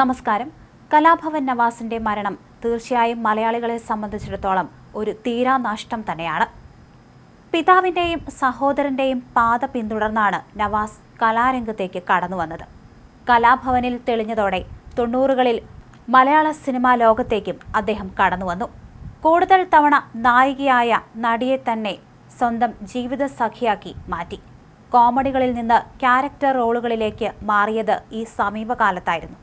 നമസ്കാരം. കലാഭവൻ നവാസിന്റെ മരണം തീർച്ചയായും മലയാളികളെ സംബന്ധിച്ചിടത്തോളം ഒരു തീരാനഷ്ടം തന്നെയാണ്. പിതാവിന്റെയും സഹോദരന്റെയും പാത പിന്തുടർന്നാണ് നവാസ് കലാരംഗത്തേക്ക് കടന്നു വന്നത്. കലാഭവനിൽ തെളിഞ്ഞതോടെ തൊണ്ണൂറുകളിൽ മലയാള സിനിമാ ലോകത്തേക്കും അദ്ദേഹം കടന്നു വന്നു. കൂടുതൽ തവണ നായികയായ നടിയെ തന്നെ സ്വന്തം ജീവിത സഖിയാക്കി മാറ്റി. കോമഡികളിൽ നിന്ന് ക്യാരക്ടർ റോളുകളിലേക്ക് മാറിയത് ഈ സമീപകാലത്തായിരുന്നു.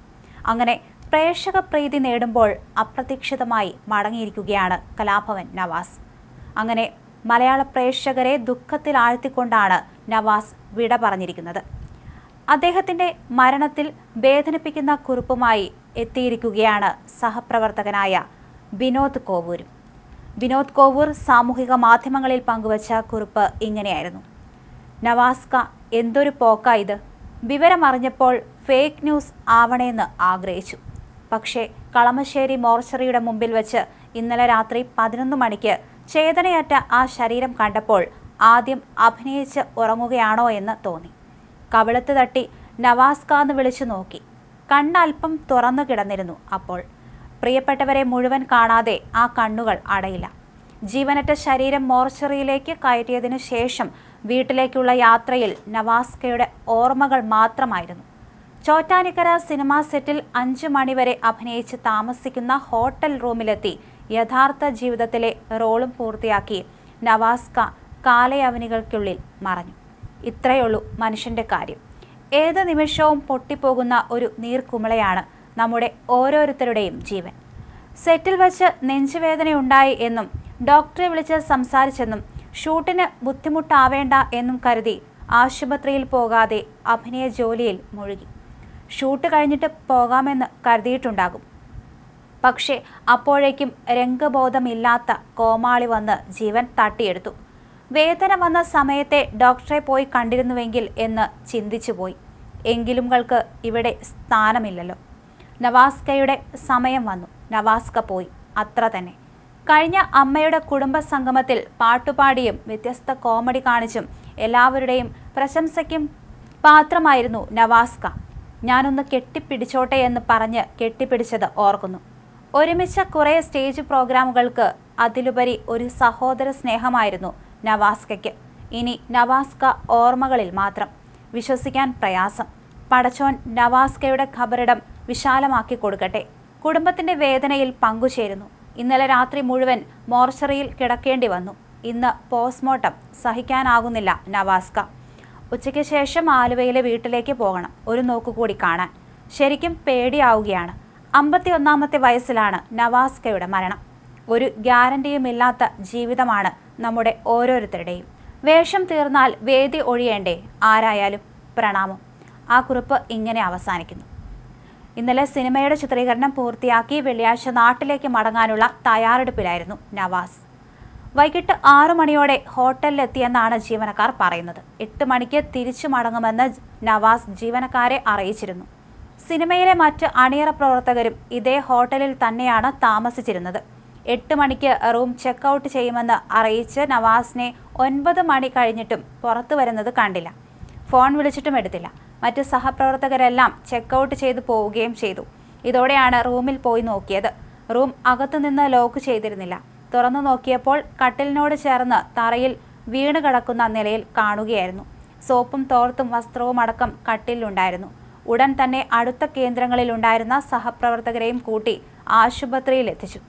അങ്ങനെ പ്രേക്ഷക പ്രീതി നേടുമ്പോൾ അപ്രതീക്ഷിതമായി മടങ്ങിയിരിക്കുകയാണ് കലാഭവൻ നവാസ്. അങ്ങനെ മലയാള പ്രേക്ഷകരെ ദുഃഖത്തിൽ ആഴ്ത്തിക്കൊണ്ടാണ് നവാസ് വിട പറഞ്ഞിരിക്കുന്നത്. അദ്ദേഹത്തിന്റെ മരണത്തിൽ വേദനിപ്പിക്കുന്ന കുറിപ്പുമായി എത്തിയിരിക്കുകയാണ് സഹപ്രവർത്തകനായ വിനോദ് കോവൂരും. വിനോദ് കോവൂർ സാമൂഹിക മാധ്യമങ്ങളിൽ പങ്കുവച്ച കുറിപ്പ് ഇങ്ങനെയായിരുന്നു. നവാസ്ക എന്തൊരു പോക്ക ഇത്. വിവരമറിഞ്ഞപ്പോൾ ഫേക്ക് ന്യൂസ് ആവണേന്ന് ആഗ്രഹിച്ചു. പക്ഷേ കളമശ്ശേരി മോർച്ചറിയുടെ മുമ്പിൽ വെച്ച് ഇന്നലെ രാത്രി പതിനൊന്ന് മണിക്ക് ചേതനയറ്റ ആ ശരീരം കണ്ടപ്പോൾ ആദ്യം അഭിനയിച്ച് ഉറങ്ങുകയാണോ എന്ന് തോന്നി. കവിളത്ത് തട്ടി നവാസ്ക എന്ന് വിളിച്ചു നോക്കി. കണ്ണൽപ്പം തുറന്നു കിടന്നിരുന്നു അപ്പോൾ. പ്രിയപ്പെട്ടവരെ മുഴുവൻ കാണാതെ ആ കണ്ണുകൾ അടയില്ല. ജീവനറ്റ ശരീരം മോർച്ചറിയിലേക്ക് കയറ്റിയതിനു ശേഷം വീട്ടിലേക്കുള്ള യാത്രയിൽ നവാസ്കയുടെ ഓർമ്മകൾ മാത്രമായിരുന്നു. ചോറ്റാനിക്കര സിനിമാ സെറ്റിൽ അഞ്ചു മണിവരെ അഭിനയിച്ച് താമസിക്കുന്ന ഹോട്ടൽ റൂമിലെത്തി യഥാർത്ഥ ജീവിതത്തിലെ റോളും പൂർത്തിയാക്കി നവാസ്ക കാലയവനികൾക്കുള്ളിൽ മറഞ്ഞു. ഇത്രയുള്ളൂ മനുഷ്യന്റെ കാര്യം. ഏത് നിമിഷവും പൊട്ടിപ്പോകുന്ന ഒരു നീർക്കുമിളയാണ് നമ്മുടെ ഓരോരുത്തരുടെയും ജീവൻ. സെറ്റിൽ വച്ച് നെഞ്ചുവേദനയുണ്ടായി എന്നും ഡോക്ടറെ വിളിച്ച് സംസാരിച്ചെന്നും ഷൂട്ടിന് ബുദ്ധിമുട്ടാവേണ്ട എന്നും കരുതി ആശുപത്രിയിൽ പോകാതെ അഭിനയ ജോലിയിൽ മുഴുകി. ഷൂട്ട് കഴിഞ്ഞിട്ട് പോകാമെന്ന് കരുതിയിട്ടുണ്ടാകും. പക്ഷേ അപ്പോഴേക്കും രംഗബോധമില്ലാത്ത കോമാളി വന്ന് ജീവൻ തട്ടിയെടുത്തു. വേദന വന്ന സമയത്തെ ഡോക്ടറെ പോയി കണ്ടിരുന്നുവെങ്കിൽ എന്ന് ചിന്തിച്ചുപോയി. എങ്കിലുംകൾക്ക് ഇവിടെ സ്ഥാനമില്ലല്ലോ. നവാസ്കയുടെ സമയം വന്നു. നവാസ്ക പോയി. അത്ര തന്നെ. കഴിഞ്ഞ അമ്മയുടെ കുടുംബ സംഗമത്തിൽ പാട്ടുപാടിയും വ്യത്യസ്ത കോമഡി കാണിച്ചും എല്ലാവരുടെയും പ്രശംസയ്ക്കും പാത്രമായിരുന്നു നവാസ്ക. ഞാനൊന്ന് കെട്ടിപ്പിടിച്ചോട്ടെ എന്ന് പറഞ്ഞ് കെട്ടിപ്പിടിച്ചത് ഓർക്കുന്നു. ഒരുമിച്ച കുറേ സ്റ്റേജ് പ്രോഗ്രാമുകൾക്ക് അതിലുപരി ഒരു സഹോദര സ്നേഹമായിരുന്നു നവാസ്കയ്ക്ക്. ഇനി നവാസ്ക ഓർമ്മകളിൽ മാത്രം. വിശ്വസിക്കാൻ പ്രയാസം. പടച്ചോൻ നവാസ്കയുടെ ഖബറിടം വിശാലമാക്കി കൊടുക്കട്ടെ. കുടുംബത്തിന്റെ വേദനയിൽ പങ്കുചേരുന്നു. ഇന്നലെ രാത്രി മുഴുവൻ മോർച്ചറിയിൽ കിടക്കേണ്ടി വന്നു. ഇന്ന് പോസ്റ്റ്മോർട്ടം സഹിക്കാനാകുന്നില്ല നവാസ്ക. ഉച്ചയ്ക്ക് ശേഷം ആലുവയിലെ വീട്ടിലേക്ക് പോകണം. ഒരു നോക്കുകൂടി കാണാൻ. ശരിക്കും പേടിയാവുകയാണ്. അമ്പത്തിയൊന്നാമത്തെ വയസ്സിലാണ് നവാസ്കയുടെ മരണം. ഒരു ഗ്യാരണ്ടിയുമില്ലാത്ത ജീവിതമാണ് നമ്മുടെ ഓരോരുത്തരുടെയും. വേഷം തീർന്നാൽ വേദി ഒഴിയേണ്ടേ? ആരായാലും പ്രണാമം. ആ കുറിപ്പ് ഇങ്ങനെ അവസാനിക്കുന്നു. ഇന്നലെ സിനിമയുടെ ചിത്രീകരണം പൂർത്തിയാക്കി വെള്ളിയാഴ്ച നാട്ടിലേക്ക് മടങ്ങാനുള്ള തയ്യാറെടുപ്പിലായിരുന്നു നവാസ്. വൈകിട്ട് ആറു മണിയോടെ ഹോട്ടലിലെത്തിയെന്നാണ് ജീവനക്കാർ പറയുന്നത്. എട്ട് മണിക്ക് തിരിച്ചു മടങ്ങുമെന്ന് നവാസ് ജീവനക്കാരെ അറിയിച്ചിരുന്നു. സിനിമയിലെ മറ്റ് അണിയറ പ്രവർത്തകരും ഇതേ ഹോട്ടലിൽ തന്നെയാണ് താമസിച്ചിരുന്നത്. എട്ട് മണിക്ക് റൂം ചെക്ക് ഔട്ട് ചെയ്യുമെന്ന് അറിയിച്ച് നവാസിനെ ഒൻപത് മണി കഴിഞ്ഞിട്ടും പുറത്തു വരുന്നത് കണ്ടില്ല. ഫോൺ വിളിച്ചിട്ടും എടുത്തില്ല. മറ്റ് സഹപ്രവർത്തകരെല്ലാം ചെക്ക് ഔട്ട് ചെയ്തു പോവുകയും ചെയ്തു. ഇതോടെയാണ് റൂമിൽ പോയി നോക്കിയത്. റൂം അകത്തുനിന്ന് ലോക്ക് ചെയ്തിരുന്നില്ല. തുറന്നു നോക്കിയപ്പോൾ കട്ടിലിനോട് ചേർന്ന് തറയിൽ വീണ് കിടക്കുന്ന നിലയിൽ കാണുകയായിരുന്നു. സോപ്പും തോർത്തും വസ്ത്രവും അടക്കം കട്ടിലുണ്ടായിരുന്നു ഉടൻ തന്നെ അടുത്ത കേന്ദ്രങ്ങളിൽ ഉണ്ടായിരുന്ന സഹപ്രവർത്തകരെയും കൂട്ടി ആശുപത്രിയിൽ എത്തിച്ചു.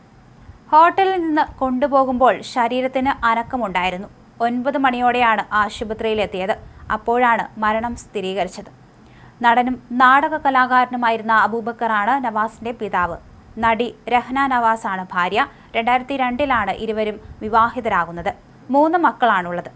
ഹോട്ടലിൽ നിന്ന് കൊണ്ടുപോകുമ്പോൾ ശരീരത്തിന് അനക്കമുണ്ടായിരുന്നു. ഒൻപത് മണിയോടെയാണ് ആശുപത്രിയിൽ എത്തിയത്. അപ്പോഴാണ് മരണം സ്ഥിരീകരിച്ചത്. നടനും നാടക കലാകാരനുമായിരുന്ന അബൂബക്കറാണ് നവാസിന്റെ പിതാവ്. നടി രഹ്ന നവാസാണ് ഭാര്യ. രണ്ടായിരത്തി രണ്ടിലാണ് ഇരുവരും വിവാഹിതരാകുന്നത്. മൂന്ന് മക്കളാണുള്ളത്.